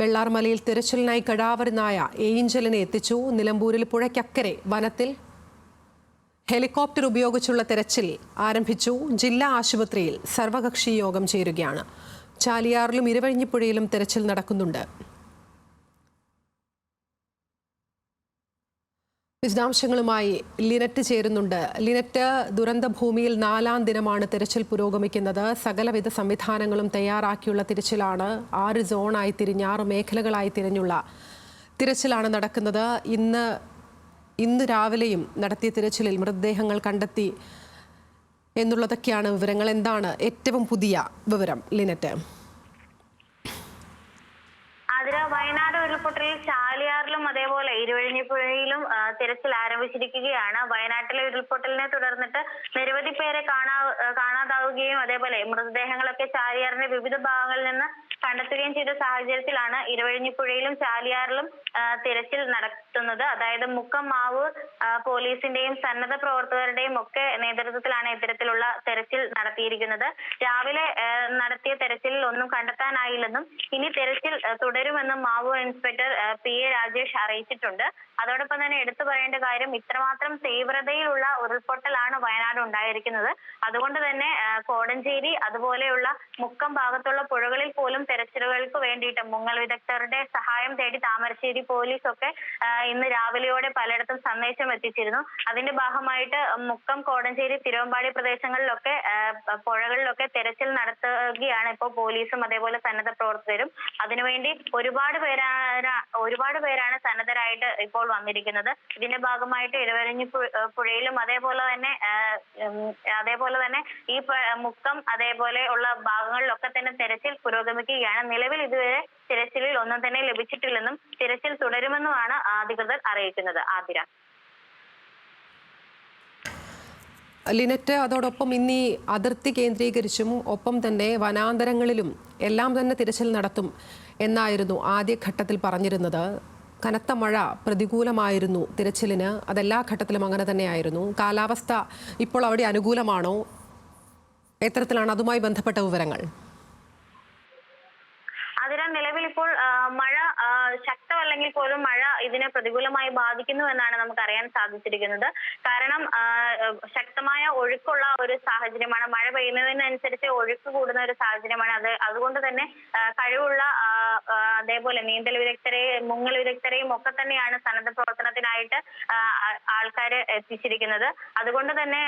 വെള്ളാർമലയിൽ തിരച്ചിലിനായി കടാവരുന്നായ ഏഞ്ചലിനെ എത്തിച്ചു. നിലമ്പൂരിൽ പുഴയ്ക്കക്കരെ വനത്തിൽ ഹെലികോപ്റ്റർ ഉപയോഗിച്ചുള്ള തെരച്ചിൽ ആരംഭിച്ചു. ജില്ലാ ആശുപത്രിയിൽ സർവകക്ഷി യോഗം ചേരുകയാണ്. ചാലിയാറിലും ഇരുവഴിഞ്ഞിപ്പുഴയിലും തെരച്ചിൽ നടക്കുന്നുണ്ട്. വിശദാംശങ്ങളുമായി ലിനറ്റ് ചേരുന്നുണ്ട്. ലിനറ്റ് ദുരന്ത ഭൂമിയിൽ നാലാം ദിനമാണ് തിരച്ചിൽ പുരോഗമിക്കുന്നത്. സകലവിധ സംവിധാനങ്ങളും തയ്യാറാക്കിയുള്ള തിരച്ചിലാണ് ആറ് സോണായി തിരിഞ്ഞ് ആറ് മേഖലകളായി തിരഞ്ഞുള്ള തിരച്ചിലാണ് നടക്കുന്നത്. ഇന്ന് ഇന്ന് രാവിലെയും നടത്തിയ തിരച്ചിലിൽ മൃതദേഹങ്ങൾ കണ്ടെത്തി എന്നുള്ളതൊക്കെയാണ് വിവരങ്ങൾ. എന്താണ് ഏറ്റവും പുതിയ വിവരം ലിനറ്റ്? വയനാട് ഉരുൾപൊട്ടലിൽ ചാലിയാറിലും അതേപോലെ ഇരുവഴിഞ്ഞിപ്പുഴയിലും പുഴയിലും തിരച്ചിൽ ആരംഭിച്ചിരിക്കുകയാണ്. വയനാട്ടിലെ ഉരുൾപൊട്ടലിനെ തുടർന്നിട്ട് നിരവധി പേരെ കാണാ കാണാതാവുകയും അതേപോലെ മൃതദേഹങ്ങളൊക്കെ ചാലിയാറിന്റെ വിവിധ ഭാഗങ്ങളിൽ നിന്ന് കണ്ടെത്തുകയും ചെയ്ത സാഹചര്യത്തിലാണ് ഇരുവഴിഞ്ഞിപ്പുഴയിലും ചാലിയാറിലും തിരച്ചിൽ നടത്തുന്നത്. അതായത് മുക്കം മാവ് പോലീസിന്റെയും സന്നദ്ധ പ്രവർത്തകരുടെയും ഒക്കെ നേതൃത്വത്തിലാണ് ഇത്തരത്തിലുള്ള തെരച്ചിൽ നടത്തിയിരിക്കുന്നത്. രാവിലെ നടത്തിയ തെരച്ചിലിൽ ഒന്നും കണ്ടെത്താനായില്ലെന്നും ഇനി തെരച്ചിൽ തുടരുമെന്നും തുടരുമെന്നും ഇൻസ്പെക്ടർ പി എ രാജേഷ് അറിയിച്ചിട്ടുണ്ട്. അതോടൊപ്പം തന്നെ എടുത്തു പറയേണ്ട കാര്യം ഇത്രമാത്രം തീവ്രതയിലുള്ള ഉരുൾപൊട്ടലാണ് വയനാട് ഉണ്ടായിരിക്കുന്നത്. അതുകൊണ്ട് തന്നെ കോടഞ്ചേരി അതുപോലെയുള്ള മുക്കം ഭാഗത്തുള്ള പുഴകളിൽ പോലും തെരച്ചിലുകൾക്ക് വേണ്ടിയിട്ട് മുങ്ങൽ വിദഗ്ധരുടെ സഹായം തേടി താമരശ്ശേരി പോലീസ് ഒക്കെ ഇന്ന് രാവിലെയോടെ പലയിടത്തും സന്ദേശം എത്തിച്ചിരുന്നു. അതിന്റെ ഭാഗമായിട്ട് മുക്കം കോടഞ്ചേരി തിരുവമ്പാടി പ്രദേശങ്ങളിലൊക്കെ പുഴകളിലൊക്കെ തെരച്ചിൽ നടത്തുകയാണ് ഇപ്പോൾ പോലീസും അതേപോലെ സന്നദ്ധ പ്രവർത്തകരും. അതിനുവേണ്ടി ഒരുപാട് പേരാണ് ഒരുപാട് പേരാണ് സന്നദ്ധരായിട്ട് ഇപ്പോൾ വന്നിരിക്കുന്നത്. ഇതിന്റെ ഭാഗമായിട്ട് ഏഹ് പുഴയിലും അതേപോലെ തന്നെ അതേപോലെ തന്നെ ഈ മുക്കം അതേപോലെ ഉള്ള ഭാഗങ്ങളിലൊക്കെ തന്നെ തിരച്ചിൽ പുരോഗമിക്കുകയാണ്. നിലവിൽ ഇതുവരെ തിരച്ചിലിൽ ഒന്നും തന്നെ ലഭിച്ചിട്ടില്ലെന്നും തിരച്ചിൽ തുടരുമെന്നുമാണ് അധികൃതർ അറിയിക്കുന്നത്. ആതിര. ലിനറ്റ് അതോടൊപ്പം ഇന്നീ അതിർത്തി കേന്ദ്രീകരിച്ചും ഒപ്പം തന്നെ വനാന്തരങ്ങളിലും എല്ലാം തന്നെ തിരച്ചിൽ നടത്തും എന്നായിരുന്നു ആദ്യഘട്ടത്തിൽ പറഞ്ഞിരുന്നത്. കനത്ത മഴ പ്രതികൂലമായിരുന്നു തിരച്ചിലിന്. അതെല്ലാ ഘട്ടത്തിലും അങ്ങനെ തന്നെയായിരുന്നു. കാലാവസ്ഥ ഇപ്പോൾ അവിടെ അനുകൂലമാണോ? എത്തരത്തിലാണ് അതുമായി ബന്ധപ്പെട്ട വിവരങ്ങൾ അതിനാൽ നിലവിൽ ഇപ്പോൾ ആ, മഴ ആ, ശക്തമല്ലെങ്കിൽ പോലും മഴ ഇതിനെ പ്രതികൂലമായി ബാധിക്കുന്നു എന്നാണ് നമുക്ക് അറിയാൻ സാധിച്ചിരിക്കുന്നത്. കാരണം ശക്തമായ ഒഴുക്കുള്ള ഒരു സാഹചര്യമാണ്. മഴ പെയ്യുന്നതിനനുസരിച്ച് ഒഴുക്ക് കൂടുന്ന ഒരു സാഹചര്യമാണ് അത്. അതുകൊണ്ട് തന്നെ കഴിവുള്ള അതേപോലെ നീന്തൽ വിദഗ്ധരെയും മുങ്ങൽ വിദഗ്ധരെയും ഒക്കെ തന്നെയാണ് സന്നദ്ധ പ്രവർത്തനത്തിനായിട്ട് ആൾക്കാർ എത്തിച്ചിരിക്കുന്നത്. അതുകൊണ്ട് തന്നെ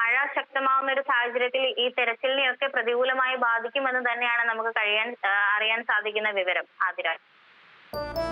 മഴ ശക്തമാവുന്ന ഒരു സാഹചര്യത്തിൽ ഈ തെരച്ചിലിനെയൊക്കെ പ്രതികൂലമായി ബാധിക്കുമെന്ന് തന്നെയാണ് നമുക്ക് കഴിയാൻ അറിയാൻ സാധിക്കുന്ന വിവരം. ആതിരാജ്. Bye.